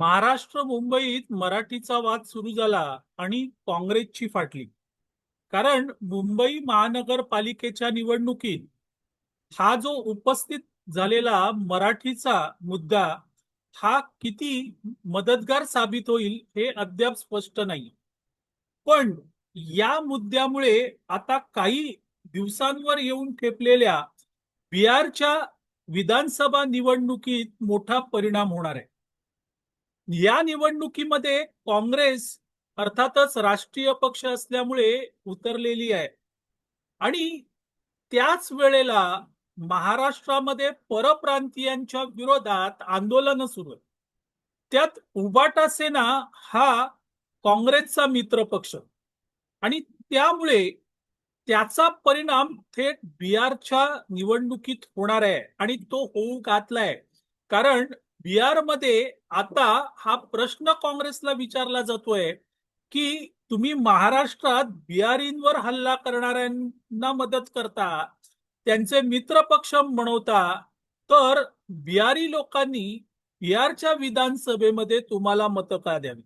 महाराष्ट्र मुंबईत मराठीचा वाद सुरू झाला आणि काँग्रेसची फाटली. कारण मुंबई महानगरपालिकेच्या निवडणुकीत हा जो उपस्थित झालेला मराठीचा मुद्दा हा किती मदतगार साबित होईल हे अद्याप स्पष्ट नाही. पण या मुद्द्यामुळे आता काही दिवसांवर येऊन ठेपलेल्या बिहारच्या विधानसभा निवडणुकीत मोठा परिणाम होणार आहे. या निवडणुकीमध्ये काँग्रेस अर्थातच राष्ट्रीय पक्ष असल्यामुळे उतरलेली आहे. आणि त्याच वेळेला महाराष्ट्रामध्ये परप्रांतीयांच्या विरोधात आंदोलन सुरू आहे. त्यात उबाटा सेना हा काँग्रेसचा मित्र पक्ष. आणि त्यामुळे त्याचा परिणाम थेट बिहारच्या निवडणुकीत होणार आहे आणि तो होऊ घातलाय. कारण बिहारमध्ये आता हा प्रश्न काँग्रेसला विचारला जातोय की तुम्ही महाराष्ट्रात बिहारींवर हल्ला करणाऱ्यांना मदत करता त्यांचे मित्र पक्ष बनवता तर बिहारी लोकांनी बिहारच्या विधानसभेमध्ये तुम्हाला मतं का द्यावी